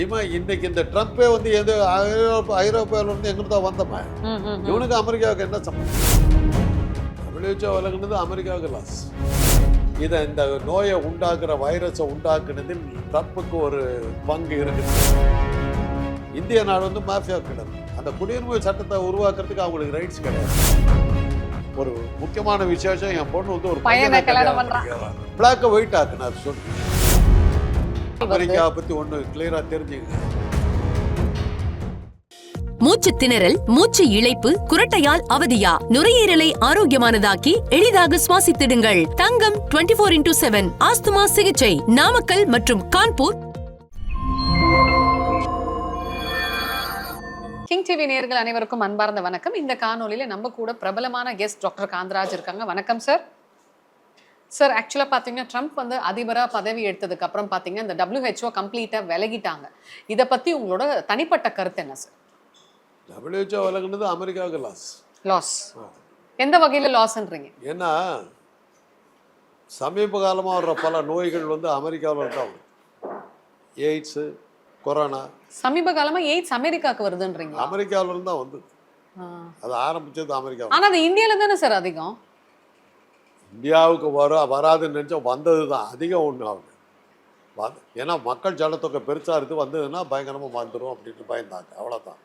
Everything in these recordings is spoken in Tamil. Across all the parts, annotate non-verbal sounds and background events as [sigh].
இவன் இன்னைக்கு இந்த ட்ரம்ப்பே வந்து எது ஐரோப்பா ஐரோப்பாவில இருந்து எங்கிட்டு தான் வந்தவன். இவனுக்கு அமெரிக்காவுக்கு என்ன சம்பந்தம்? WHO விலகுனது அமெரிக்காவுக்கு லாஸ் இதை இந்த நோயை உண்டாக்குற வைரஸை உண்டாக்குனதில் ட்ரம்ப்புக்கு ஒரு பங்கு இருக்குது. இந்திய நாடு வந்து மாஃபியா கிடையாது அந்த குடியுரிமை சட்டத்தை உருவாக்குறதுக்கு அவங்களுக்கு ரைட்ஸ் கிடையாது. ஒரு முக்கியமான விசேஷம் என் பொண்ணு வந்து ஒரு பையனை. பிளாக் ஒயிட் ஆக்கு நான் சொல்லு. அமெரிக்காவை பத்தி ஒண்ணு கிளியரா தெரிஞ்சுங்க மூச்சு திணறல் மூச்சு இழைப்பு குரட்டையால் அவதியா? நுரையீரலை ஆரோக்கியமானதாக்கி எளிதாக சுவாசித்திடுங்கள். தங்கம் 24 ஃபோர் இன்டூ செவன் ஆஸ்துமா சிகிச்சை. நாமக்கல் மற்றும் கான்பூர். கிங் டிவி நேயர்கள் அனைவருக்கும் அன்பார்ந்த வணக்கம். இந்த காணொளியில நம்ம கூட பிரபலமான கெஸ்ட் டாக்டர் காந்தராஜ் இருக்காங்க. வணக்கம் சார் சார் ஆக்சுவலாக பார்த்தீங்கன்னா ட்ரம்ப் வந்து அதிபராக பதவி எடுத்ததுக்கு அப்புறம் பார்த்தீங்கன்னா இந்த WHO கம்ப்ளீட்டாக விலகிட்டாங்க. இதை பற்றி உங்களோட தனிப்பட்ட கருத்து என்ன சார் WHO விலகுனது அமெரிக்காவுக்கு லாஸ் லாஸ் எந்த வகையில் லாஸ்ன்றீங்க ஏன்னா சமீப காலமாக வர்ற பல நோய்கள் வந்து அமெரிக்காவில் தான் எய்ட்ஸு கொரோனா சமீப காலமா எய்ட்ஸ் அமெரிக்காவுக்கு வருதுன்றீங்க அமெரிக்காவில இருந்து தான் வந்தது. அது ஆரம்பிச்சது அமெரிக்கா ஆனா அது இந்தியால தானே சார் அதிகம்? இந்தியாவுக்கு வர வராதுன்னு நினச்சா வந்தது தான் அதிகம் ஒன்று ஆகுது வந்து ஏன்னா மக்கள் ஜனத்தொகை பெருசாக இருக்குது வந்ததுன்னா பயங்கரமாக வந்துடும் அப்படின்ட்டு பயந்தாங்க. அவ்வளோதான்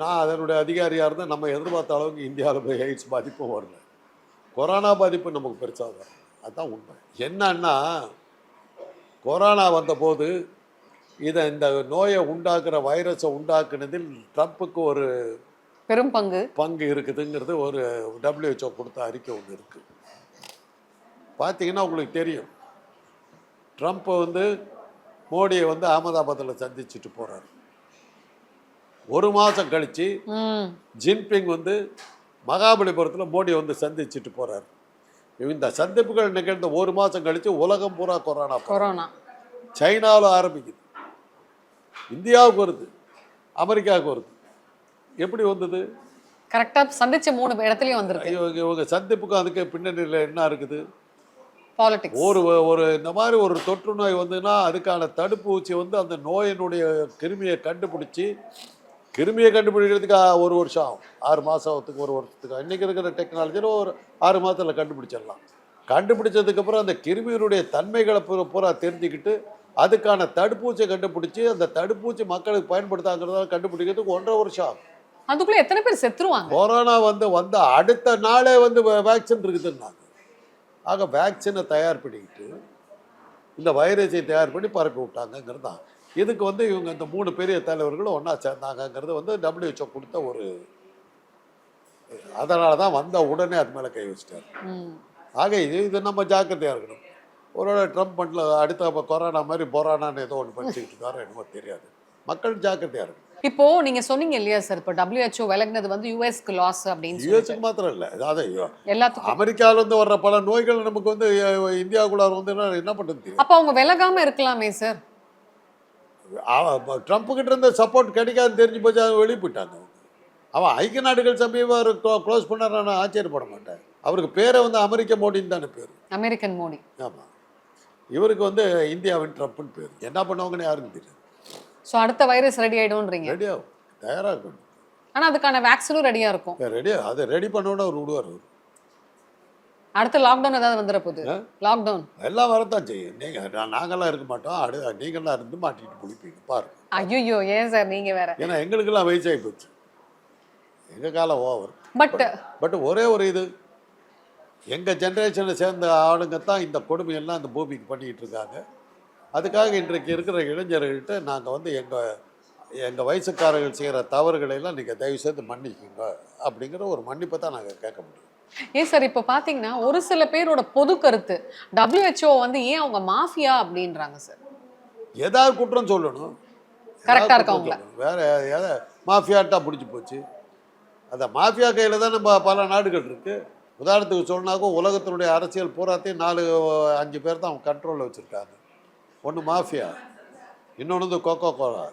நான் அதனுடைய அதிகாரியாக இருந்தால் நம்ம எதிர்பார்த்த அளவுக்கு இந்தியாவில் போய் எய்ட்ஸ் பாதிப்பும் வரல. கொரோனா பாதிப்பு நமக்கு பெருசாக வரும் அதுதான் உண்மை. என்னன்னா கொரோனா வந்தபோது இதை இந்த நோயை உண்டாக்குற வைரஸை உண்டாக்குனதில் ட்ரம்ப்புக்கு ஒரு பெரும் பங்கு. பங்கு இருக்குதுங்கிறது ஒரு WHO கொடுத்த அறிக்கை ஒன்று இருக்குது பார்த்தீங்கன்னா உங்களுக்கு தெரியும். ட்ரம்ப் வந்து மோடியை வந்து அகமதாபாத்தில் சந்திச்சுட்டு போகிறார் ஒரு மாதம் கழித்து ஜின்பிங் வந்து மகாபலிபுரத்தில் மோடியை வந்து சந்திச்சுட்டு போகிறார் இந்த சந்திப்புகள் நிகழ்ந்த ஒரு மாதம் கழித்து உலகம் பூரா கொரோனா. கொரோனா. சைனாவில் ஆரம்பிக்குது. இந்தியாவுக்கு வருது. அமெரிக்காவுக்கு வருது. எப்படி வந்தது? கரெக்டா சந்திச்ச மூணு இடத்துலயும் வந்திருக்கு. இவங்க இவங்க சந்திப்புக்கும் அதுக்கு பின்னணியில் என்ன இருக்குது? பாலிடிக்ஸ் ஒரு ஒரு இந்த மாதிரி ஒரு தொற்று நோய் வந்துன்னா அதுக்கான தடுப்பூசி வந்து அந்த நோயினுடைய கிருமியை கண்டுபிடிச்சி கிருமியை கண்டுபிடிக்கிறதுக்கு ஒரு வருஷம் ஆகும். ஆறு மாதத்துக்கு ஒரு வருஷத்துக்கு. இன்றைக்கி இருக்கிற டெக்னாலஜியில் ஒரு ஆறு மாதத்தில் கண்டுபிடிச்சிடலாம். கண்டுபிடிச்சதுக்கப்புறம் அந்த கிருமியினுடைய தன்மைகளை பூரா பூரா தெரிஞ்சுக்கிட்டு அதுக்கான தடுப்பூசியை கண்டுபிடிச்சி அந்த தடுப்பூசி மக்களுக்கு பயன்படுத்தாங்கிறத கண்டுபிடிக்கிறதுக்கு ஒன்றரை வருஷம் ஆகும். அதுக்குள்ள எத்தனை பேர் செத்துருவாங்க? கொரோனா வந்து வந்த அடுத்த நாளே வந்து வேக்சின் இருக்குதுன்னாங்க ஆக வேக்சினை தயார் பண்ணிக்கிட்டு இந்த வைரஸை தயார் பண்ணி பரப்பி விட்டாங்கங்கிறது தான் இதுக்கு வந்து இவங்க இந்த மூணு பெரிய தலைவர்களும் ஒன்றா சேர்ந்தாங்கங்கிறது வந்து WHO கொடுத்த ஒரு அதனால தான் வந்த உடனே அது மேலே கை வச்சிட்டாரு. ஆக இது இது நம்ம ஜாக்கிரதையாக இருக்கணும். ஒருவேளை ட்ரம்ப் பண்ணல அடுத்த கொரோனா மாதிரி பொறானான்னு ஏதோ ஒன்று படிச்சுக்கிட்டு இருக்காரோ என்னமோ தெரியாது. மக்கள் ஜாக்கிரதையாக இருக்கணும். இப்போ நீங்க சொன்னீங்க இல்லையா சார் இப்போ WHO விலகுனது வந்து யூஎஸ்க்கு லாஸ் அப்படின்னு யூஎஸ்க்கு மாத்திரம் இல்லை. அதாவது எல்லாத்துக்கும். அமெரிக்கால இருந்து வர்ற பல நோய்கள் நமக்கு வந்து அஹ், இந்தியாவுக்குள்ள வந்து என்ன- தெரியும் அப்போ அவங்க விலகாம இருக்கலாமே சார் ட்ரம்ப் கிட்ட இருந்த சப்போர்ட் கிடைக்காதுன்னு தெரிஞ்சு போச்சு அவன் வெளியே போயிட்டாங்க. அவங்க. அவன் ஐக்கிய நாடுகள் சமீபம் அவர் க்ளோஸ் பண்ணார் நான் ஆச்சரியப்பட மாட்டேன் அவருக்கு பேரை வந்து அமெரிக்க மோடின்னு தானே பேர். அமெரிக்கன் மோடி. ஆமாம் இவருக்கு வந்து இந்தியாவின் ட்ரம்ப்னு பேர். என்ன பண்ணுவாங்கன்னு யாருக்கும் தெரியும் ஸோ அடுத்த வைரஸ் ரெடி ஆயிடும்ன்றீங்க. ரெடியாகும் தயாராக இருக்கணும் ஆனா அதுக்கான வேக்சினும் ரெடியா இருக்கும். ரெடியா அதை ரெடி பண்ணோன்னு அவர் விடுவார் அவர். அடுத்த லாக்டவுன் ஏதாவது வந்துட போகுது. லாக்டவுன் எல்லாம் வரத்தான் செய்யும். நீங்கள் நாங்கள்லாம் இருக்க மாட்டோம். அடு நீங்கள்லாம் இருந்து மாட்டிட்டு பிடிப்பீங்க பாருங்க. ஐயோ ஏன் சார் நீங்க வேற? ஏன்னா எங்களுக்கெல்லாம் வயசாகி போச்சு. எங்கள் காலம் ஓவர் பட் பட் ஒரே ஒரு இது. எங்கள் ஜென்ரேஷனை சேர்ந்த ஆளுங்க தான் இந்த கொடுமையெல்லாம் இந்த பூமிக்கு பண்ணிக்கிட்டு இருக்காங்க. அதுக்காக இன்றைக்கு இருக்கிற இளைஞர்கள்ட்ட நாங்கள் வந்து எங்கள் எங்கள் வயசுக்காரர்கள் செய்கிற தவறுகளை எல்லாம் நீங்கள் தயவு செய்து மன்னிக்குங்க அப்படிங்கிற ஒரு மன்னிப்பை தான் நாங்கள் கேட்க முடியும். ஏன் சார் இப்போ பாத்தீங்கன்னா ஒரு சில பேரோட பொது கருத்து WHO வந்து ஏன் அவங்க மாஃபியா அப்படின்றாங்க சார்? ஏதாவது குற்றம் சொல்லணும். ஏதாவது இருக்கவங்கள. வேற எதை மாஃபியாட்டா பிடிச்சி போச்சு. அந்த மாஃபியா கையில் தான் நம்ம பல நாடுகள் இருக்கு. உதாரணத்துக்கு சொன்னாக்கும் உலகத்தினுடைய அரசியல் பூராத்தையும் நாலு அஞ்சு பேர் தான் கண்ட்ரோலில் வச்சுருக்காங்க. ஒன்று மாஃபியா இன்னொன்று வந்து கொக்கோ கோலா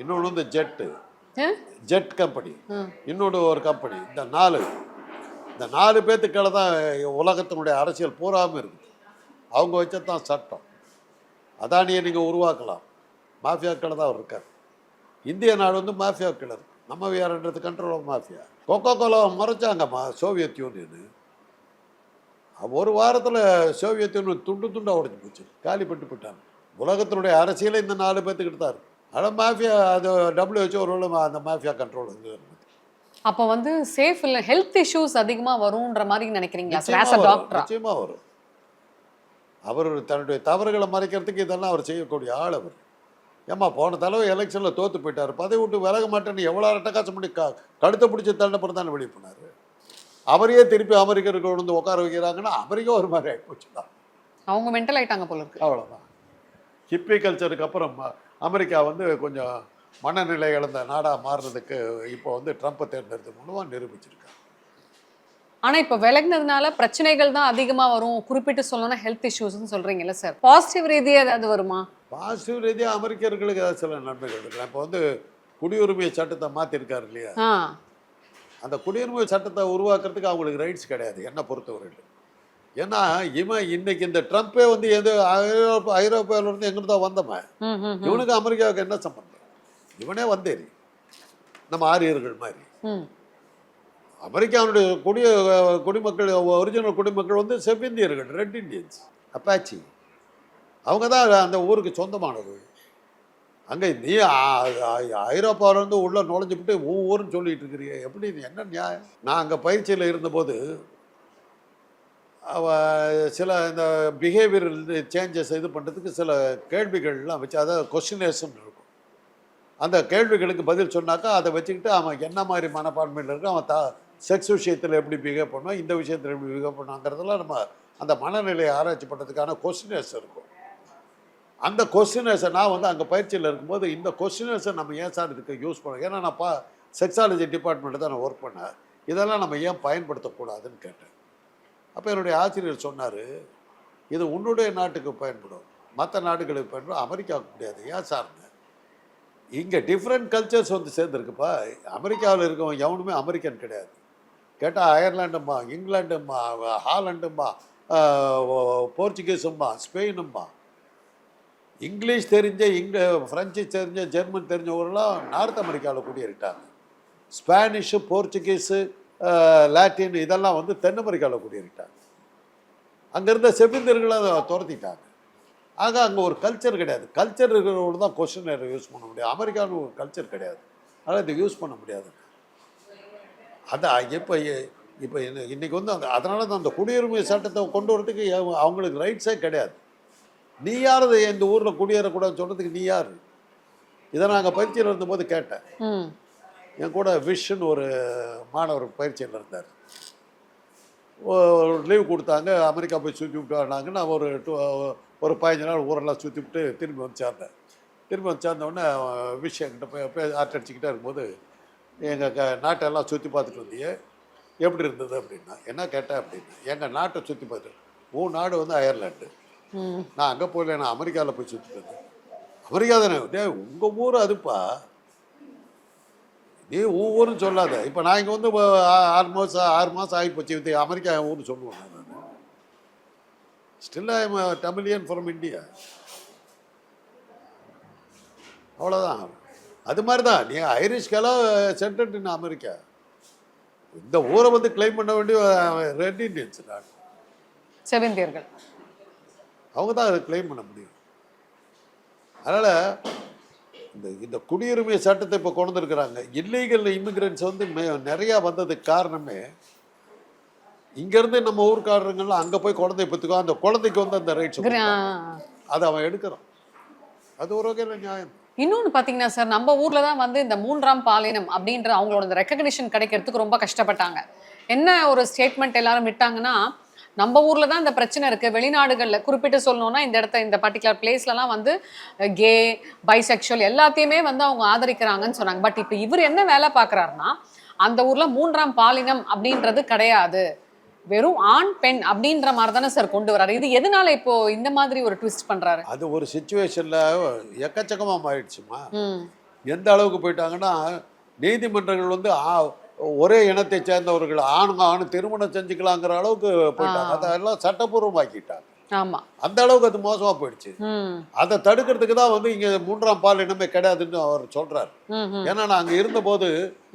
இன்னொன்று வந்து ஜெட்டு? Jet company. இன்னொன்று ஒரு கம்பெனி இந்த நாலு இந்த நாலு பேர்த்துக்களை தான் உலகத்தினுடைய அரசியல் பூராமல் இருக்குது அவங்க வச்சது தான் சட்டம். அதானியை நீங்கள் உருவாக்கலாம். மாஃபியாக்கள் தான் அவர் இருக்கார். இந்திய நாடு வந்து மாஃபியா கிளர் நம்ம வியாரன்றது control of mafia. Coca cola மறைச்சாங்கம்மா Soviet union ஒரு வாரத்தில் சோவியத் யூனியன் துண்டு துண்டாக உடைஞ்சு போச்சு. காலி பட்டு போயிட்டாங்க. உலகத்தினுடைய அரசியலை இந்த நாலு பேர்த்துக்கிட்டு தான் இருக்கு. ஆனால் மாஃபியா அது டபிள்யூஹெச்ஓ ஒரு அந்த மாஃபியா கண்ட்ரோல் வந்து. அப்போ வந்து சேஃப் இல்ல ஹெல்த் இஷ்யூஸ் அதிகமா வரும்ன்ற மாதிரி நினைக்கிறீங்களா? சார் ஆஸ் அ நிச்சயமா வரும். அவர் தன்னுடைய தவறுகளை மறைக்கிறதுக்கு இதெல்லாம் அவர் செய்யக்கூடிய ஆள் அவர். ஏம்மா போன தடவை எலெக்ஷனில் தோத்து போயிட்டார். பதவி விட்டு விலக மாட்டேன்னு எவ்வளோ அட்டகாசம் பண்ணி க கழுத்தை பிடிச்சி தண்டப்புறம் தானே வெளியே போனார். அவரையே திருப்பி அமெரிக்கர்கள் வந்து உட்கார வைக்கிறாங்கன்னா அமெரிக்கா ஒரு மாதிரி ஆகிப்போச்சு தான் அவங்க மென்டல் ஆயிட்டாங்க போல இருக்கு. அவ்வளோதான் ஹிப்பி கல்ச்சருக்கு அப்புறம் அமெரிக்கா வந்து கொஞ்சம் மனநிலை இழந்த நாடாக மாறுறதுக்கு இப்போ வந்து ட்ரம்ப்பை தேர்ந்தெடுத்து மூலமாக நிரூபிச்சிருக்காங்க. ஆனா இப்ப விலகினதுனால பிரச்சனைகள் தான் அதிகமா வரும். குறிப்பிட்டு சொல்லணும்னா ஹெல்த் இஷ்யூஸ்னு சொல்றீங்கல்ல சார் பாசிட்டிவ் ரீதியா ஏதாவது வருமா? பாசிட்டிவ் ரீதியாக அமெரிக்கர்களுக்கு ஏதாவது சில நன்மைகள் இருக்கலாம் இப்போ வந்து குடியுரிமை சட்டத்தை மாற்றிருக்காரு இல்லையா? அந்த குடியுரிமை சட்டத்தை உருவாக்குறதுக்கு அவங்களுக்கு ரைட்ஸ் கிடையாது. என்ன பொறுத்தவரையில் ஏன்னா இவன் இன்னைக்கு இந்த ட்ரம்ப்பே வந்து எது ஐரோப்பா ஐரோப்பாவிலேருந்து எங்கிருந்து தான் வந்தவன். இவனுக்கு அமெரிக்காவுக்கு என்ன சம்பந்தம்? இவனே வந்தேரி நம்ம ஆரியர்கள் மாதிரி. அமெரிக்காவுடைய குடிய குடிமக்கள் ஒரிஜினல் குடிமக்கள் வந்து செவ்விந்தியர்கள் ரெட் இண்டியன்ஸ் அப்பாச்சி. அவங்க தான் அந்த ஊருக்கு சொந்தமானவர்கள் அங்கே நீ ஐரோப்பாவிலேருந்து உள்ளே நுழைஞ்சுக்கிட்டு ஒவ்வொருன்னு சொல்லிட்டு இருக்கிறீங்க எப்படி என்ன நியாயம்? நான் அங்கே பயிற்சியில் இருந்தபோது சில இந்த பிஹேவியர் சேஞ்சஸ் இது பண்ணுறதுக்கு சில கேள்விகள்லாம் வச்சு அதாவது கொஸ்டினேஷன் இருக்கும். அந்த கேள்விகளுக்கு பதில் சொன்னாக்கா அதை வச்சுக்கிட்டு அவன் என்ன மாதிரி மனப்பான்மையில் இருக்கு அவன் தா செக்ஸ் விஷயத்தில் எப்படி பிஹேவ் பண்ணுவான் இந்த விஷயத்தில் எப்படி பிஹேவ் பண்ணுவாங்கிறதெல்லாம் நம்ம அந்த மனநிலையை ஆராய்ச்சி பண்ணுறதுக்கான கொஸ்டினேஸ் இருக்கும். அந்த கொஸ்டினர்ஸை நான் வந்து அங்கே பயிற்சியில் இருக்கும்போது இந்த கொஸ்டினர்ஸை நம்ம ஏன் சார் இதுக்கு யூஸ் பண்ணோம்? ஏன்னா நான் பா செக்ஸாலஜி டிபார்ட்மெண்ட்டு தான் நான் ஒர்க் பண்ணேன். இதெல்லாம் நம்ம ஏன் பயன்படுத்தக்கூடாதுன்னு கேட்டேன். அப்போ என்னுடைய ஆசிரியர் சொன்னார் இது உன்னுடைய நாட்டுக்கு பயன்படும். மற்ற நாடுகளுக்கு பயன்படும். அமெரிக்காவுக்கு முடியாது. ஏன் சார்னு இங்கே டிஃப்ரெண்ட் கல்ச்சர்ஸ் வந்து சேர்ந்துருக்குப்பா. அமெரிக்காவில் இருக்கவன் எவனுமே அமெரிக்கன் கிடையாது. கேட்டால் அயர்லாண்டும்மா இங்கிலாண்டும்மா ஹாலண்டும்மா போர்ச்சுகீஸும்மா ஸ்பெயினும்மா. இங்கிலீஷ் தெரிஞ்ச இங்க ஃப்ரெஞ்சு தெரிஞ்ச ஜெர்மன் தெரிஞ்சவங்களாம் நார்த் அமெரிக்காவில் குடியேறிட்டாங்க. ஸ்பானிஷு போர்ச்சுகீஸு லாட்டின் இதெல்லாம் வந்து தென் அமெரிக்காவில் குடியேறிட்டாங்க. அங்கே இருந்த செவிந்தர்களை அதை துரத்திட்டாங்க. ஆக அங்கே ஒரு கல்ச்சர் கிடையாது. கல்ச்சர் இருக்கிறவங்க தான் கொஸ்டின் யூஸ் பண்ண முடியும். அமெரிக்காவில் ஒரு கல்ச்சர் கிடையாது. அதனால் இதை யூஸ் பண்ண முடியாது. அதான் இப்போ இப்போ இன்னைக்கு வந்து அந்த அதனால தான் அந்த குடியுரிமை சட்டத்தை கொண்டு வரதுக்கு அவங்களுக்கு ரைட்ஸே கிடையாது. நீ யார் இந்த ஊரில் குடியேறக்கூடாதுன்னு சொல்கிறதுக்கு நீ யார்? இதை நாங்கள் பயிற்சியில் இருந்தபோது கேட்டேன். என் கூட விஷன் ஒரு மாணவர் பயிற்சியில் இருந்தார். ஒரு லீவ் கொடுத்தாங்க அமெரிக்கா போய் சுற்றி விட்டு வராங்க நான் ஒரு டூ ஒரு பதினஞ்சு நாள் ஊரெல்லாம் சுற்றி விட்டு திரும்பி வந்து சேர்ந்தேன் திரும்பி வந்து சேர்ந்தோடனே விஷ் என்கிட்ட போய் போய் ஆட்டடிச்சுக்கிட்டே இருக்கும்போது எங்கள் க நாட்டெல்லாம் சுற்றி பார்த்துட்டு வந்தியே எப்படி இருந்தது அப்படின்னா என்ன கேட்டேன் அப்படின்னா எங்கள் நாட்டை சுற்றி பார்த்துட்டு உன் நாடு வந்து அயர்லாண்டு. நான் அங்கே போகல நான் அமெரிக்காவில் போய் சுற்றிட்டு வந்தேன் அமெரிக்கா தானே உங்கள் ஊர் அதுப்பா. நீ உன் ஊருன்னு சொல்லாத. இப்போ நான் இங்கே வந்து ஆறு மாதம் ஆறு மாதம் ஆகி போச்சு. இது அமெரிக்கா ஊர்னு சொல்லுவேன் நான் still I am Tamilian from India அவ்வளோதான் அது மாதிரி தான் நீ ஐரிஷ்கெல்லாம் சென்டென்ட் இன் அமெரிக்கா. இந்த ஊரை வந்து கிளைம் பண்ண வேண்டிய ரெட் இண்டியன்ஸ் நான் செவிந்தியர்கள் அவங்க தான் அதை கிளைம் பண்ண முடியும். அதனால் இந்த இந்த குடியுரிமை சட்டத்தை இப்போ கொண்டு வந்திருக்கிறாங்க. இல்லீகல் இமிகிரண்ட்ஸ் வந்து மே நிறையா வந்ததுக்கு காரணமே இங்கேருந்து நம்ம ஊர்க்காரங்களாம் அங்கே போய் குழந்தைய பெற்றுக்கோ அந்த குழந்தைக்கு வந்து அந்த ரைட்ஸ். அதை அவன் எடுக்கிறான். அது ஒரு வகையில் நியாயம். இன்னொன்னு பாத்தீங்கன்னா சார் நம்ம ஊர்ல தான் வந்து இந்த மூன்றாம் பாலினம் அப்படின்ற அவங்களோட ரெக்கக்னிஷன் கிடைக்கிறதுக்கு ரொம்ப கஷ்டப்பட்டாங்க. என்ன ஒரு ஸ்டேட்மெண்ட் எல்லாரும் விட்டாங்கன்னா நம்ம ஊர்ல தான் இந்த பிரச்சனை இருக்கு. வெளிநாடுகள்ல குறிப்பிட்டு சொல்லணும்னா இந்த இடத்த இந்த பர்டிகுலர் பிளேஸ்லலாம் வந்து கே பைசெக்சுவல் எல்லாத்தையுமே வந்து அவங்க ஆதரிக்கிறாங்கன்னு சொன்னாங்க. பட் இப்போ இவர் என்ன வேலை பார்க்கறாருன்னா அந்த ஊர்ல மூன்றாம் பாலினம் அப்படின்றது கிடையாது. வெறும் ஆண் பெண் அப்படின்ற மாதிரி தானே சார் கொண்டு வராரு இது எதனால இப்போ இந்த மாதிரி ஒரு ட்விஸ்ட் பண்றாரு? அது ஒரு சுச்சுவேஷனில் எக்கச்சக்கமாக மாறிடுச்சுமா. எந்த அளவுக்கு போயிட்டாங்கன்னா நீதிமன்றங்கள் வந்து ஒரே இனத்தை சேர்ந்தவர்கள் ஆணுங்க ஆணு திருமணம் செஞ்சுக்கலாங்கிற அளவுக்கு போயிட்டாங்க. அதெல்லாம் சட்டப்பூர்வமாக்கிட்டாங்க ஆமா. அந்த அளவுக்கு அது மோசமாக போயிடுச்சு. அதை தடுக்கிறதுக்கு தான் வந்து இங்கே மூன்றாம் பால் இனமே கிடையாதுன்னு அவர் ம் ஏன்னா நான் அங்கே இருந்தபோது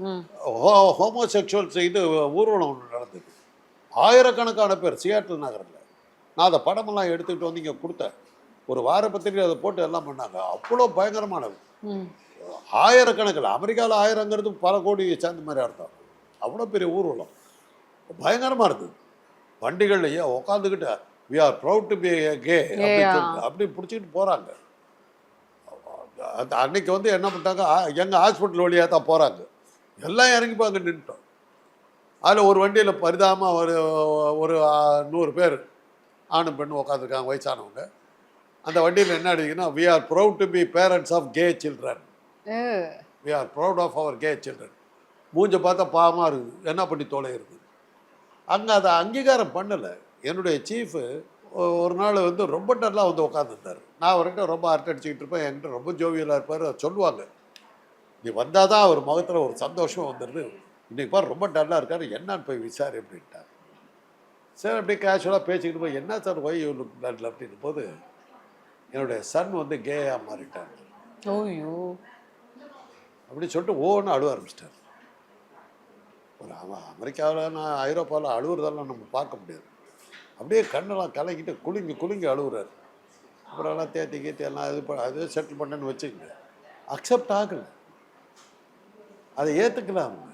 ம். ஹோ ஹோமோசெக்சுவல்ஸ் இது ஊர்வலம் ஒன்று நடந்தது. ஆயிரக்கணக்கான பேர் சியாட்டில் நகரில். நான் அதை படமெல்லாம் எடுத்துக்கிட்டு வந்து இங்கே கொடுத்தேன். ஒரு வார பத்திரிக்கை அதை போட்டு எல்லாம் பண்ணாங்க. அவ்வளோ பயங்கரமானது. ஆயிரக்கணக்கில் அமெரிக்காவில் ஆயிரங்கிறது பல கோடி சேர்ந்த மாதிரி அர்த்தம். அவ்வளோ பெரிய ஊர்வலம். பயங்கரமாக இருந்தது வண்டிகள்லையே உட்காந்துக்கிட்டு we are proud to be K அப்படி பிடிச்சிக்கிட்டு போகிறாங்க அன்னைக்கு வந்து என்ன பண்ணிட்டாங்க எங்கள் ஹாஸ்பிட்டல் வழியாக தான் போகிறாங்க எல்லாம் இறங்கி போய் அங்கே நின்ட்டோம் அதில் ஒரு வண்டியில் பரிதாபமாக ஒரு ஒரு நூறு பேர் ஆணும் பெண்ணும் உட்காந்துருக்காங்க வயசானவங்க. அந்த வண்டியில் என்ன அடிக்குன்னா we are proud to be parents of K children we are proud of our K children மூஞ்ச பார்த்தா பாவமாக இருக்குது. என்ன பண்ணி தொலைகிறது? அங்கே அதை அங்கீகாரம் பண்ணலை. என்னுடைய சீஃபு ஒரு நாள் வந்து ரொம்ப டல்லாக வந்து உட்காந்துருந்தார் நான் அவர்கிட்ட ரொம்ப அரட்டை அடிச்சுக்கிட்டு இருப்பேன். என்கிட்ட ரொம்ப ஜோவியலாக இருப்பார். அதை சொல்லுவாங்க. நீ வந்தால் தான் அவர் முகத்தில் ஒரு சந்தோஷம் வந்துடுது இன்னைக்கு பாரு ரொம்ப டல்லாக இருக்காரு. என்னன்னு போய் விசாரி அப்படின்ட்டார். சரி அப்படியே கேஷுவலாக பேசிக்கிட்டு போய் என்ன சார் ஒய் லுக் டல் அப்படின்னும் போது என்னுடைய சன் வந்து கேயாக மாறிட்டார். ஓய்யோ. அப்படின்னு சொல்லிட்டு ஓன்னு அழுவ ஆரம்பிச்சிட்டார். ஒரு அவன் அமெரிக்காவில் நான் ஐரோப்பாவில் அழுவுறதெல்லாம் நம்ம பார்க்க முடியாது. அப்படியே கண்ணெல்லாம் கலக்கிட்டு குலுங்கி குலுங்கி அழுகுறாரு அப்புறம் எல்லாம் தேத்தி கீத்தி எல்லாம் இது பண்ண அது செட்டில் பண்ணேன்னு வச்சுக்கங்க. அக்செப்ட் ஆகலை. அதை ஏற்றுக்கல அவங்க.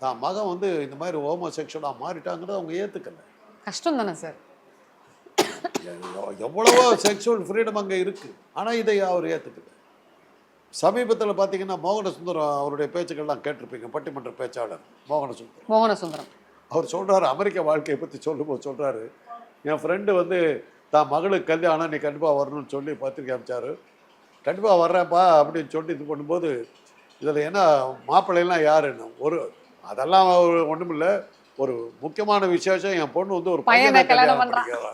தான் மகன் வந்து இந்த மாதிரி ஹோமோ செக்ஷுவலாக மாறிட்டாங்கிறத அவங்க ஏற்றுக்கல கஷ்டம் தானே சார் எவ்வளவோ செக்ஷுவல் ஃப்ரீடம் அங்கே இருக்குது ஆனால் இதை அவர் ஏற்றுக்கல சமீபத்தில் பார்த்தீங்கன்னா மோகன சுந்தரம் அவருடைய பேச்சுக்கள்லாம் கேட்டிருப்பீங்க பட்டிமன்ற பேச்சாளர் மோகன சுந்தரம் மோகன சுந்தரம் அவர் சொல்றாரு அமெரிக்க வாழ்க்கையை பற்றி சொல்லும்போது சொல்கிறாரு என் ஃப்ரெண்டு வந்து தான் மகளுக்கு கல்யாணம் நீ கண்டிப்பாக வரணும்னு சொல்லி பத்திரிக்கை அனுப்பிச்சாரு. கண்டிப்பாக வர்றேன்ப்பா அப்படின்னு சொல்லி இது பண்ணும்போது இதில் என்ன மாப்பிள்ளைலாம் யாருன்னு ஒரு அதெல்லாம் ஒன்றும் இல்லை ஒரு முக்கியமான விசேஷம் என் பொண்ணு வந்து ஒரு பையனை கல்யாணம். பண்ணிக்கிறாங்க.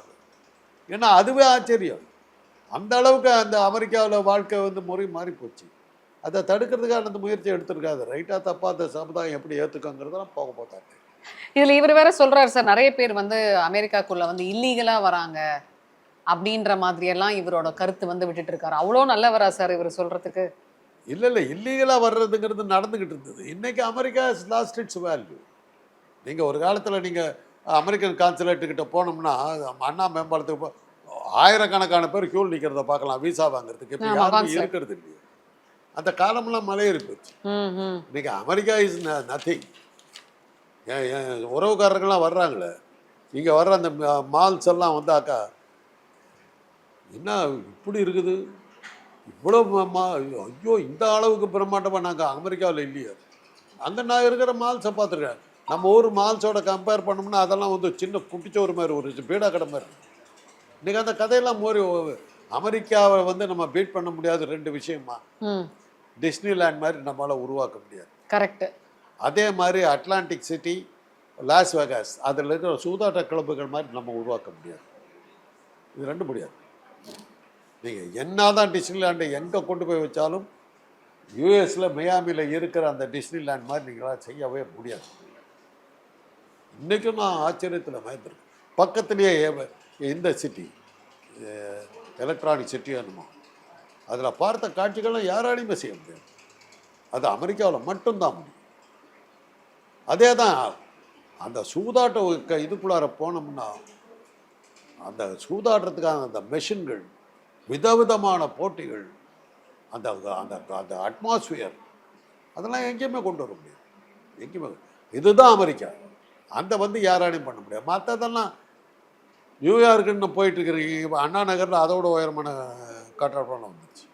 ஏன்னா அதுவே ஆச்சரியம். அந்த அளவுக்கு அந்த அமெரிக்காவில் வாழ்க்கை வந்து முறை மாறி போச்சு அதை தடுக்கிறதுக்கான அந்த முயற்சி எடுத்திருக்காது ரைட்டாக தப்பா அந்த சமுதாயம் எப்படி ஏற்றுக்கங்கிறதெல்லாம் போக போட்டாங்க இதுல இவர் வேற சொல்றாரு சார் நிறைய பேர் வந்து அமெரிக்காக்குள்ள வந்து இல்லீகலா வராங்க. அப்படின்ற மாதிரி எல்லாம் இவரோட கருத்து வந்து விட்டுட்டு இருக்காரு அவ்வளோ நல்லவரா சார் இவர் சொல்றதுக்கு? இல்லை இல்லை. இல்லீகலாக வர்றதுங்கிறது நடந்துக்கிட்டு இருந்தது. இன்னைக்கு அமெரிக்கா லாஸ்ட் இட்ஸ் வேல்யூ நீங்கள் ஒரு காலத்தில் நீங்கள் அமெரிக்கன் கான்சுலேட்டு கிட்ட போனோம்னா அண்ணா மேம்பாலத்துக்கு போ- ஆயிரக்கணக்கான பேர் கியூல் நிற்கிறத பார்க்கலாம் விசா வாங்குறதுக்கு. இப்போ யாருமே. இருக்கிறது இல்லையே. அந்த காலமெல்லாம் மலையேறி போச்சு. இன்னைக்கு அமெரிக்கா இஸ் நத்திங் உறவுக்காரர்கள்லாம் வர்றாங்களே. இங்கே வர்ற அந்த மால்ஸ் எல்லாம் வந்தாக்கா என்ன இப்படி இருக்குது? இவ்வளோ ஐயோ இந்த அளவுக்கு பிரம்மாண்டமாக நாங்கள் அமெரிக்காவில் இல்லையே. அங்கே நான் இருக்கிற மால்ஸை பார்த்துருக்கேன் நம்ம ஊர் மால்ஸோட கம்பேர் பண்ணோம்னா அதெல்லாம் வந்து சின்ன குட்டிச்சோறு மாதிரி ஒரு பீடா கடை மாதிரி. இன்றைக்கி அந்த கதையெல்லாம் மோரி அமெரிக்காவை வந்து நம்ம பீட் பண்ண முடியாத ரெண்டு விஷயமா. டிஸ்னிலேண்ட் மாதிரி நம்மளால் உருவாக்க முடியாது. கரெக்ட் அதே மாதிரி அட்லாண்டிக் சிட்டி லாஸ் வேகாஸ் அதில் இருக்கிற சூதாட்ட கிளப்புகள் மாதிரி நம்ம உருவாக்க முடியாது. இது ரெண்டும் முடியாது. நீங்கள் என்னதான் டிஸ்னிலேண்டை எங்கே கொண்டு போய் வச்சாலும் யூஎஸில் மியாமியில் இருக்கிற அந்த டிஸ்னிலேண்ட் மாதிரி நீங்களாம் செய்யவே முடியாது. இன்றைக்கும் நான் ஆச்சரியத்தில் பயந்துருக்கேன். பக்கத்துலேயே இந்த சிட்டி எலக்ட்ரானிக் சிட்டி என்னமோ. அதில் பார்த்த காட்சிகள்லாம் யாராலையுமே செய்ய முடியாது. அது அமெரிக்காவில் மட்டும்தான் முடியும். அதே தான் அந்த சூதாட்ட இதுக்குள்ளார போனோம்னா அந்த சூதாடுறதுக்கான அந்த மெஷின்கள் விதவிதமான போட்டிகள் அந்த அந்த அந்த அட்மாஸ்பியர் அதெல்லாம் எங்கேயுமே கொண்டு வர முடியாது. எங்கேயுமே. இதுதான் அமெரிக்கா. அந்த வந்து யாராலையும் பண்ண முடியாது. மற்றதெல்லாம் நியூயார்க்குன்னு போயிட்டு இருக்கிறீங்க இப்ப அண்ணா நகரில் அதோட உயரமான கட்டடம் வந்துருச்சு.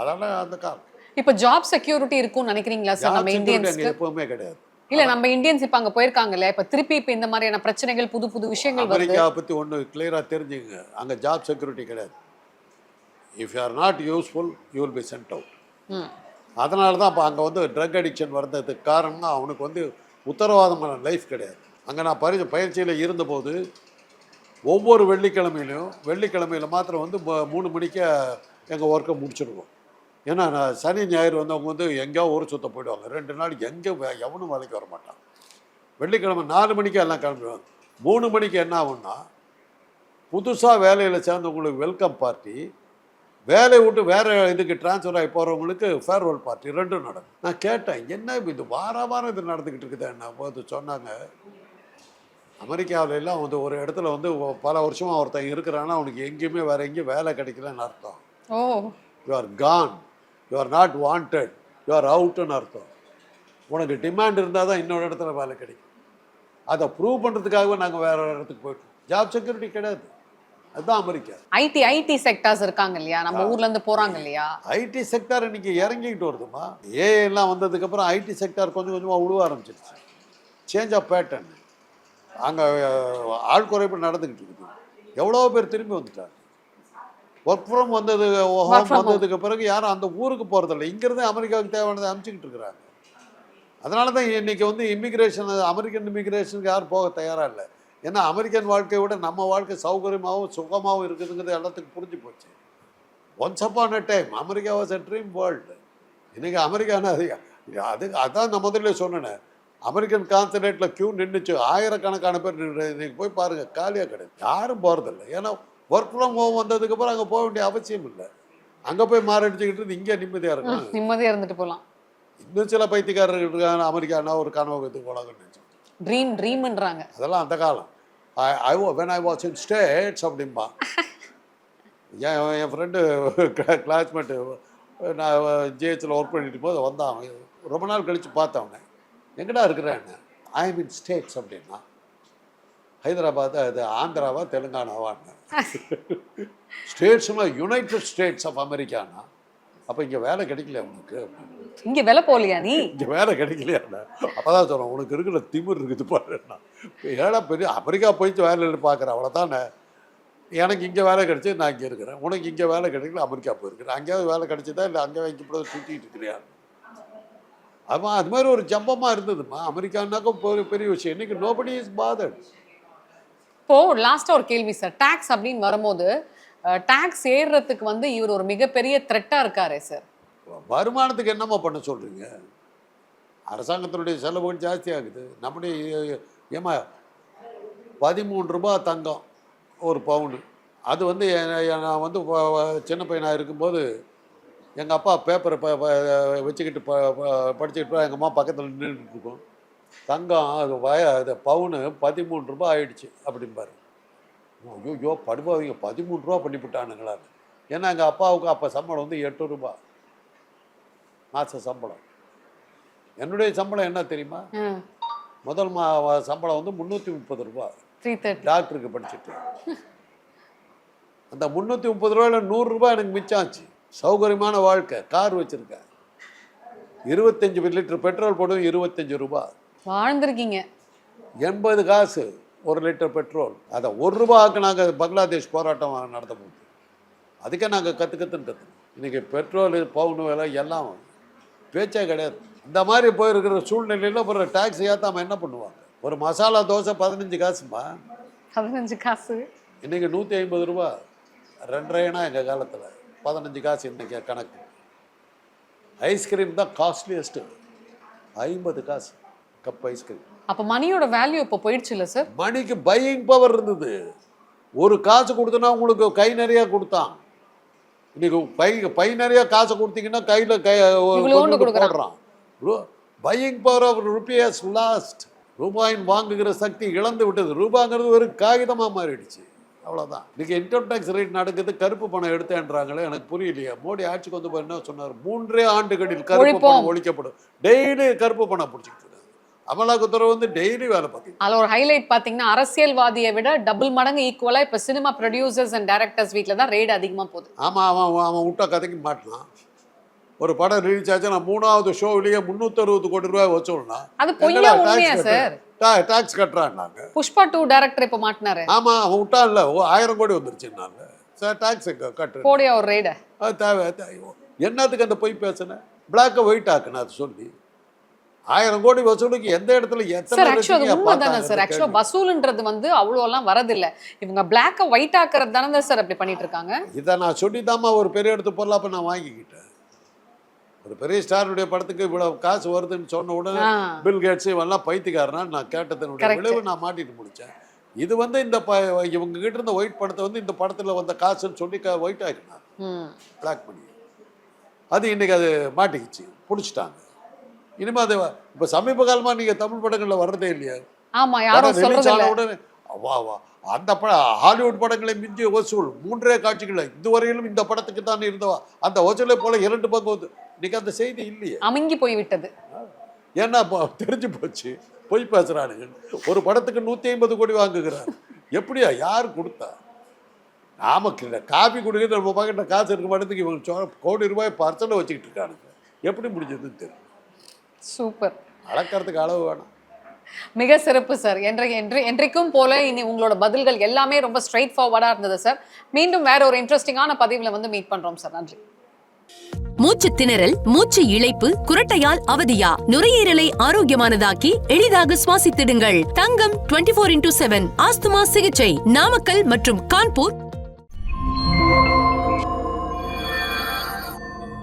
அதெல்லாம் அந்த காலம். இப்போ ஜாப் செக்யூரிட்டி இருக்கும்னு நினைக்கிறீங்களா சார்? நம்ம இந்தியன்ஸ்க்கு எப்பவுமே கிடையாது. இல்ல நம்ம இந்தியன்ஸ் இப்ப அங்க போயிருக்காங்கல்ல. இப்ப திருப்பி இப்ப இந்த மாதிரியான பிரச்சனைகள் புது புது விஷயங்கள் வருது. அமெரிக்காவை பற்றி ஒன்று கிளியராக தெரிஞ்சுங்க. அங்கே ஜாப் செக்யூரிட்டி கிடையாது. If you are not useful you will be sent out அதனால தான் இப்போ அங்கே வந்து ட்ரக் அடிக்ஷன் வந்ததுக்கு காரணம்னா அவனுக்கு வந்து உத்தரவாதமான லைஃப் கிடையாது. அங்கே நான் பரி பயிற்சியில் இருந்தபோது ஒவ்வொரு வெள்ளிக்கிழமையிலையும் வெள்ளிக்கிழமையில் மாத்திரம் வந்து மூணு மணிக்கு எங்கள் ஒர்க்கை முடிச்சிடுவோம் ஏன்னா நான் சனி ஞாயிறு வந்து அவங்க வந்து எங்கேயோ ஊர் சுத்த போயிடுவாங்க. ரெண்டு நாள் எங்கே எவனும் வேலைக்கு வர மாட்டான். வெள்ளிக்கிழமை நாலு மணிக்கு எல்லாம் கிளம்பிடுவாங்க. மூணு மணிக்கு என்ன ஆகும்னா புதுசாக வேலையில் சேர்ந்தவங்களுக்கு வெல்கம் பார்ட்டி வேலையை விட்டு வேறு இதுக்கு ட்ரான்ஸ்ஃபர் ஆகி போகிறவங்களுக்கு ஃபேர்வெல் பார்ட்டி ரெண்டும் நடக்கும். நான் கேட்டேன் என்ன இது? வார வாரம் இது நடந்துக்கிட்டு இருக்குதே. என்ன போது சொன்னாங்க அமெரிக்காவுல எல்லாம் வந்து ஒரு இடத்துல வந்து பல வருஷமாக ஒருத்தன் இருக்கிறான்னா அவனுக்கு எங்கேயுமே வேறு எங்கேயும் வேலை கிடைக்கலன்னு அர்த்தம். ஓ. You are gone you are not wanted you are அவுட்டுன்னு அர்த்தம். உனக்கு டிமாண்ட் இருந்தால் தான் இன்னொரு இடத்துல வேலை கிடைக்கும். அதை ப்ரூவ் பண்ணுறதுக்காகவே நாங்கள் வேற ஒரு இடத்துக்கு போயிட்டோம். ஜாப் செக்யூரிட்டி கிடையாது. அதுதான் அமெரிக்கா. ஐடி ஐடி செக்டார்ஸ் இருக்காங்க இல்லையா? நம்ம ஊர்ல இருந்து போறாங்க இல்லையா? ஐடி செக்டார் இன்னைக்கு இறங்கிக்கிட்டு வருதுமா ஏஐ எல்லாம் வந்ததுக்கப்புறம் ஐடி செக்டார் கொஞ்சம் கொஞ்சமாக உழுவ ஆரம்பிச்சிருச்சு. சேஞ்ச் ஆஃப் பேட்டர்ன் அங்கே ஆள் குறைப்பு நடந்துக்கிட்டு இருக்குது. எவ்வளோ பேர் திரும்பி வந்துட்டாங்க. ஒர்க் ஃப்ரம் வந்தது ஹோம். வந்ததுக்கு பிறகு யாரும் அந்த ஊருக்கு போகிறதில்ல இங்கேருந்து அமெரிக்காவுக்கு தேவையானதை அனுப்பிச்சிக்கிட்டு இருக்கிறாங்க. அதனால தான் இன்னைக்கு வந்து இமிக்ரேஷன் அமெரிக்கன் இமிக்ரேஷனுக்கு யாரும் போக தயாராக இல்லை. ஏன்னா அமெரிக்கன் வாழ்க்கையை விட நம்ம வாழ்க்கை சௌகரியமாகவும் சுகமாகவும் இருக்குதுங்கிறது எல்லாத்துக்கும் புரிஞ்சு போச்சு. Once upon a time America was a dream world இன்னைக்கு அமெரிக்கானா அது? அது அதான் நான் முதல்ல சொன்னேனே. அமெரிக்கன் கான்சுலேட்டில் கியூ நின்றுச்சு ஆயிரக்கணக்கான பேர் நின்று இன்னைக்கு போய் பாருங்க காலியாக கிடையாது யாரும் போகிறதில்ல ஏன்னா ஒர்க் ஃப்ரம் ஹோம் வந்ததுக்கப்புறம் அங்கே போக வேண்டிய அவசியம் இல்லை. அங்கே போய் மாரடிச்சுக்கிட்டு இங்கே நிம்மதியாக இருக்கும் நிம்மதியா இருந்துட்டு போலாம் இன்னும் சில பைத்தியக்காரர்கள் இருக்காங்க. அமெரிக்கானா ஒரு கனவகத்துக்கு போலாங்கன்னு நினச்சோம் ட்ரீம் ட்ரீம்ன்றாங்க அதெல்லாம் அந்த காலம். I I when I was in States அப்படிம்பா. [laughs] என் என் ஃப்ரெண்டு கிளாஸ்மேட்டு நான் ஜிஹெச்சில் ஒர்க் பண்ணிட்டு போது வந்தான். ரொம்ப நாள் கழித்து பார்த்தேன் அவனை. எங்கடா இருக்கிறேன்னு ஐ எம் இன் ஸ்டேட்ஸ் அப்படின்னா. ஹைதராபாத் அது ஆந்திராவா தெலுங்கானாவான்னு. ஸ்டேட்ஸ்னா யுனைடெட் ஸ்டேட்ஸ் ஆஃப் அமெரிக்கானா அப்போ இங்கே வேலை கிடைக்கல உனக்கு? இங்க விலை போலியா நீ? இங்கே வேலை கிடைக்கலையாண்ணா அப்போ தான் சொல்கிறேன் உனக்கு இருக்கிற திமிர் இருக்குது பாருண்ணா ஏன்னா பெரிய அமெரிக்கா போயிட்டு வேலையில் பார்க்குறேன் அவ்வளோதானே எனக்கு இங்கே வேலை கிடைச்சி நான் இங்கே இருக்கிறேன். உனக்கு இங்கே வேலை கிடைக்கல அமெரிக்கா போயிருக்கிறேன் அங்கேயாவது வேலை கிடைச்சதா இல்லை அங்கே வைக்க கூட சுற்றிட்டு இருக்கிறியா? ஆமாம் அது மாதிரி ஒரு ஜம்பமாக இருந்ததுமா அமெரிக்கானாக்கா பெரிய பெரிய விஷயம். இன்னைக்கு நோபடி இஸ் பாதர்ட். இப்போ லாஸ்டா ஒரு கேள்வி சார் டாக்ஸ் அப்படின்னு வரும்போது டேக்ஸ் ஏறுறதுக்கு வந்து இவர் ஒரு மிகப்பெரிய த்ரெட்டாக இருக்காரே சார் வருமானத்துக்கு என்னம்மா பண்ண சொல்கிறீங்க அரசாங்கத்தினுடைய செலவுகள் ஜாஸ்தியாகுது நம்முடைய ஏமா பதிமூணு ரூபா தங்கம் ஒரு பவுனு அது வந்து நான் வந்து சின்ன பையனாக இருக்கும்போது எங்கள் அப்பா பேப்பரை ப வச்சுக்கிட்டு ப படிச்சுக்கிட்டு எங்கள் அம்மா பக்கத்தில் நின்றுட்டு இருக்கும். தங்கம் அது வய அது பவுனு பதிமூணு ரூபா ஆயிடுச்சு அப்படிம்பாரு. ஐயோ படுபாவீங்க பதிமூணு ரூபா பண்ணிவிட்டானுங்களா? ஏன்னா எங்கள் அப்பாவுக்கு அப்போ சம்பளம் வந்து எட்டு ரூபாய் மாத சம்பளம். என்னுடைய சம்பளம் என்ன தெரியுமா? முதல் மா சம்பளம் வந்து முந்நூற்றி முப்பது ரூபா. டாக்டருக்கு படிச்சுட்டு. அந்த முந்நூற்றி முப்பது ரூபாயில் நூறுரூபா எனக்கு மிச்சம் ஆச்சு. சௌகரியமான வாழ்க்கை கார் வச்சுருக்கேன். இருபத்தஞ்சி லிட்டர் பெட்ரோல் போடும் இருபத்தஞ்சி ரூபா. வாழ்ந்திருக்கீங்க. எண்பது காசு. ஒரு லிட்டர் பெட்ரோல். அதை ஒரு ரூபாய்க்கு நாங்கள் பங்களாதேஷ் போராட்டம் நடத்த போகுது. அதுக்கே நாங்கள் கற்று கற்றுன்னு இன்றைக்கி பெட்ரோல் பவுன் விலை எல்லாம் பேச்சே கிடையாது. இந்த மாதிரி போயிருக்கிற சூழ்நிலையில் அப்புறம் டேக்ஸ் ஏற்றாமல் என்ன பண்ணுவாங்க? ஒரு மசாலா தோசை பதினஞ்சு காசுமா? பதினஞ்சு காசு. இன்றைக்கி நூற்றி ஐம்பது ரூபா. ரெண்டரைனா எங்கள் காலத்தில். பதினஞ்சு காசு இன்றைக்கி கணக்கு. ஐஸ்கிரீம் தான் காஸ்ட்லியஸ்ட்டு ஐம்பது காசு. கப் ஐஸ்கிரீம் அப்ப மணியோட வேல்யூ இப்போ போயிடுச்சு இல்ல சார் மணிக்கு பையிங் பவர் இருந்தது. ஒரு காசு கொடுத்தனா உங்களுக்கு கை நிறைய கொடுத்தான். இன்னைக்கு பை பை நிறைய காசு கொடுத்தீங்கன்னா கையில் கை. போடுறான். Buying power of rupees lost ரூபாயின் வாங்குகிற சக்தி இழந்து விட்டது. ரூபாங்கிறது ஒரு காகிதமாக மாறிடுச்சு. அவ்வளோதான் இன்னைக்கு இன்கம் டேக்ஸ் ரேட் நடக்குது. கருப்பு பணம் எடுத்தேன்றாங்களே எனக்கு புரியலையா. மோடி ஆட்சிக்கு வந்து என்ன சொன்னார்? மூன்றே ஆண்டுகளில் கருப்பு. பணம் ஒழிக்கப்படும். டெய்லி கருப்பு பணம் பிடிச்சிக்கிட்டு. அமலாக்கத்துறை வந்து டெய்லி வேலை பார்த்து அதுல ஒரு ஹைலைட் பாத்தீங்கன்னா அரசியல்வாதியை விட டபுள் மடங்கு ஈக்குவலா இப்ப சினிமா ப்ரொடியூசர்ஸ் அண்ட் டைரக்டர்ஸ் வீட்ல தான் ரேட் அதிகமா போகுது. ஆமாம் அவன் அவன் அவன் விட்டா கதைக்கு மாட்டினான் ஒரு படம் ரிலீஸ் ஆச்சு நான் மூணாவது ஷோவிலேயே முந்நூற்றறுபது கோடி ரூபாய் வச்சோம்னா அது பொய்யா உண்மையா சார்? டாக்ஸ் கட்டுறான்னாங்க. புஷ்பா டூ டைரக்டர் இப்ப மாட்டினாரு. ஆமாம் அவன் விட்டான்ல ஓ ஆயிரம் கோடி வந்துருச்சுன்னாங்க. சார் டாக்ஸ் கட்டு போடியா ஒரு ரேட அது தேவை. என்னத்துக்கு அந்த பொய் பேசுனேன் பிளாக்கை ஒயிட் ஆக்குன அது சொல்லி. ஆயிரம் கோடி வசூலுக்கு எந்த இடத்துல எத்தனை சார் ஆக்சுவலா அது ரசிகையா உண்மை தானே சார் அந்த ஆக்சுவலா கேள்வி. வசூல்ன்றது வந்து அவ்வளோ எல்லாம் வரதில்ல. இவங்க பிளாக்க ஒயிட் ஆக்குறது தானே சார் அப்படி பண்ணிட்டு இருக்காங்க. இதை நான் சொல்லிதாம்மா ஒரு பெரிய இடத்து பொருளாப்ப நான் வாங்கிக்கிட்டேன். ஒரு பெரிய ஸ்டாருடைய படத்துக்கு இவ்வளவு காசு வருதுன்னு சொன்ன உடனே. பில் கேட்ஸ் இவெல்லாம் பைத்தியக்காரனா நான் கேட்டதனுடைய. விளைவு நான் மாட்டிட்டு முடிச்சேன். இது வந்து இந்த ப இவங்க கிட்ட இருந்த ஒயிட் படத்தை வந்து இந்த படத்தில் வந்த காசுன்னு சொல்லி க ஒயிட் ம். பிளாக் பண்ணி அது இன்னைக்கு அது மாட்டிக்கிச்சு. பிடிச்சிட்டாங்க. இனிமே அது இப்போ சமீப காலமா நீங்க தமிழ் படங்களில் வர்றதே இல்லையா? ஆமா யாரும் படம் சொல்றது உடனே வா வா. அந்த பட ஹாலிவுட் படங்களை மிஞ்சிய வசூல் மூன்றே காட்சிகள் இதுவரையிலும் இந்த படத்துக்கு தான் இருந்தவா? அந்த வசூலை போல இரண்டு பங்கு வந்து இன்னைக்கு அந்த செய்தி இல்லையே. அமுங்கி போய் விட்டது ஏன்னா தெரிஞ்சு போச்சு. பொய் பேசுறானுங்க. ஒரு படத்துக்கு நூற்றி ஐம்பது கோடி வாங்குகிறார். எப்படியா? யார் கொடுத்தா? இல்லை காபி குடிக்கிறது நம்ம பக்கத்துல காசு இருக்க மாட்டேங்குது இவங்க கோடி ரூபாய் பர்சனில் வச்சுக்கிட்டு இருக்கானுங்க. எப்படி முடிஞ்சதுன்னு தெரியும் சூப்பர். அளக்கிறதுக்கு அளவு வேணாம். மிக சிறப்பு சார் என்ற என்று என்றைக்கும் போல இனி உங்களோட பதில்கள் எல்லாமே ரொம்ப ஸ்ட்ரைட் ஃபார்வர்டா இருந்தது சார் மீண்டும் வேற ஒரு இன்ட்ரெஸ்டிங்கான பதிவுல வந்து மீட் பண்றோம் சார் நன்றி. மூச்சு திணறல் மூச்சு இழைப்பு குரட்டையால் அவதியா? நுரையீரலை ஆரோக்கியமானதாக்கி எளிதாக சுவாசித்திடுங்கள். தங்கம் 24 இன்டூ செவன் ஆஸ்துமா சிகிச்சை. நாமக்கல் மற்றும் கான்பூர்